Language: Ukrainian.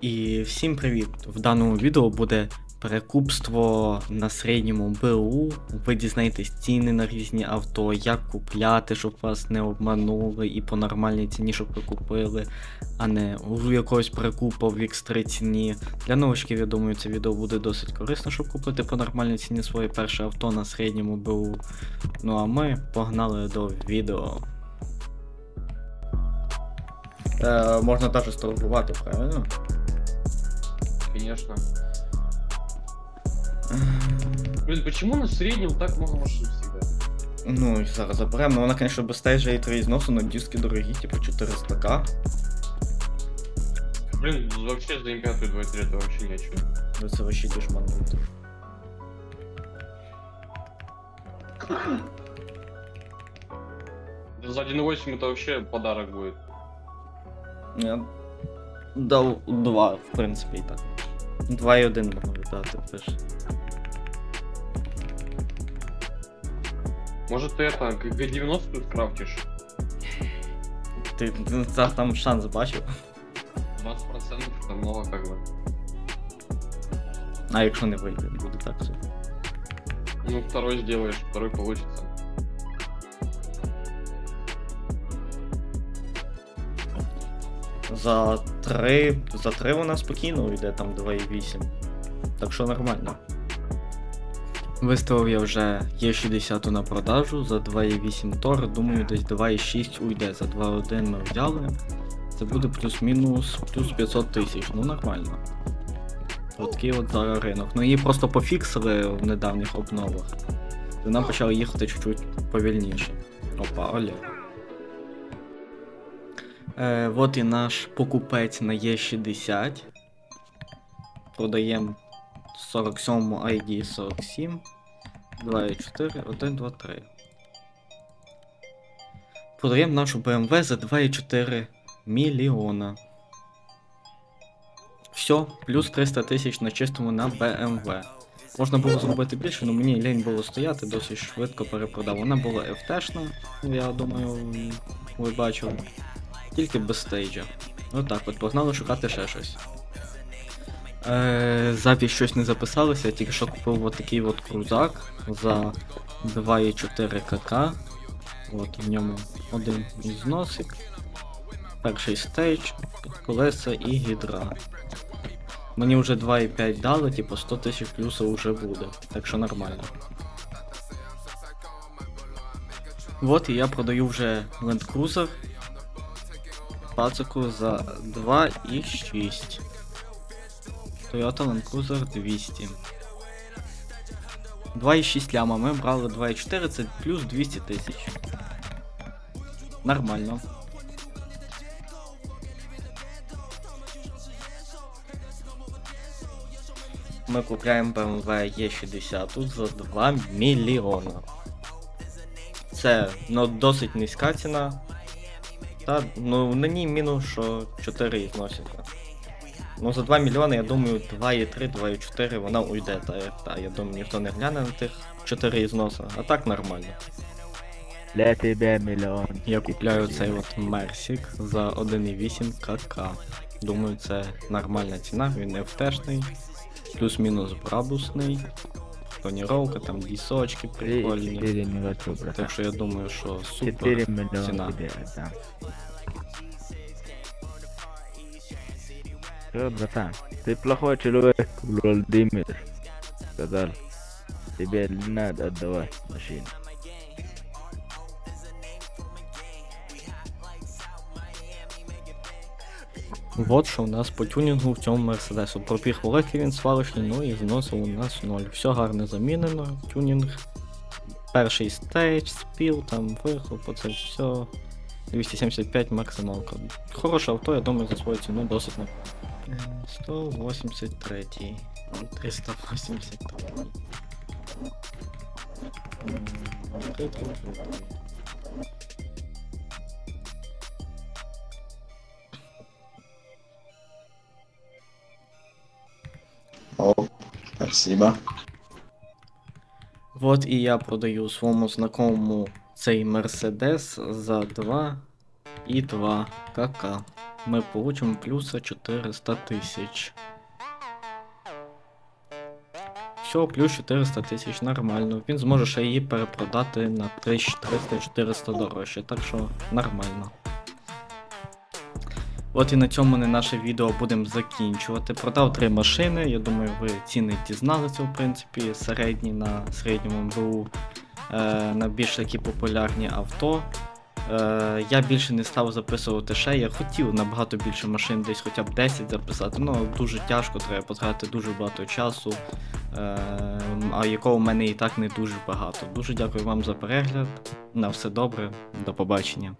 І всім привіт! В даному відео буде перекупство на середньому БУ. Ви дізнаєтесь ціни на різні авто, як купляти, щоб вас не обманули і по нормальній ціні, щоб ви купили, а не у якогось перекупа в X3 ціні. Для новичків, я думаю, це відео буде досить корисно, щоб купити по нормальній ціні своє перше авто на середньому БУ. Ну а ми погнали до відео. Е, можна теж сторгувати, правильно? Конечно. Блин, почему на среднем так много машин всегда? Ну, і зараз заберемо. Ну, вона, звісно, без стейджа і 3 зносу, но диски дорогі, типу 400к. Блин, вообще за М5 и 2.3 это вообще ни о чем. Ну це вообще дешман буде. Да за 1.8 это вообще подарок будет. Я дав 2, в принципі, і так. 2,1 можна віддати теж. Может ты это, как Г90 скрафтишь? Ти ти за- там шанс бачив. 20% это много как бы. А якщо не вийде, буде так все. Ну, второй сделаешь, второй получится. За 3. За 3 вона спокійно йде там 2,8. Так що нормально. Виставив я вже Е60 на продажу за 2,8 тор, думаю, десь 2,6 уйде. За 2,1 ми взяли. Це буде плюс-мінус плюс 500 тисяч, ну нормально. Такий от зараз ринок. Ну її просто пофіксили в недавніх обновах. І вона почала їхати чуть-чуть повільніше. Опа, Олег. Е, от і наш покупець на Е60. Продаємо 47 ID 47. 2,4, 1, 2, 3. Продаємо нашу BMW за 2,4 мільйона. Все, плюс 300 тисяч на чистому на BMW. Можна було зробити більше, але мені лінь було стояти, досить швидко перепродав. Вона була FT-шна, я думаю, ви бачили. Тільки без стейджа. Отак от, погнали шукати ще щось. Е, запись щось не записалося, я тільки що купив от такий от крузак за 2,4 кк. От в ньому один зносик. Перший стейдж, колеса і гідра. Мені вже 2,5 дали, типу 100 тисяч плюсів вже буде, так що нормально. Вот і я продаю вже Land Cruiser пацику за 2,6. Toyota Land Cruiser 200. 2,6 ляма. Ми брали 2,4, це плюс 200 тисяч. Нормально. Ми купляємо BMW E60 за 2 мільйона. Це ну, досить низька ціна. Та, ну на ній мінус, що 4 зноситься. Ну за 2 мільйони, я думаю, 2,3, 2,4 вона уйде, та, та я думаю, ніхто не гляне на тих 4 зноса, а так нормально. Для тебя миллион. Я купляю цей от Мерсік за 1,8 КК. Думаю, це нормальна ціна, він не втешний, плюс-мінус брабусний, тоніровка, там дісочки прикольні. 4 не брат. Так що я думаю, що супер 4 миллиона ціна. тебе отдам. Всё, братан, ты плохой человек, Владимир. Сказал, тебе не надо отдавать машину. Вот що у нас по тюнінгу в цьому мерседесу. Пропір великий він сварочний, ну і зносив у нас 0. Все гарно замінено, тюнінг. Перший стейдж, спіл, там вихлоп, оце все. 275 максималка. Хороше авто, я думаю, за свою ціну досить не. 183. 383. Спасибо. Вот і я продаю своєму знакомому цей Мерседес за 2 і 2 КК. ми получимо плюса 400 тисяч. Все, плюс 400 тисяч, нормально. Він зможе ще її перепродати на 300-400 дорожче, так що нормально. От і на цьому ми наше відео будемо закінчувати. Продав три машини. Я думаю, ви ціни дізналися, в принципі, середні на середньому МБУ, е, на більш такі популярні авто. Е, я більше не став записувати ще. Я хотів набагато більше машин, десь хоча б 10 записати. Ну дуже тяжко, треба потратити дуже багато часу, е, а якого в мене і так не дуже багато. Дуже дякую вам за перегляд. На все добре, до побачення.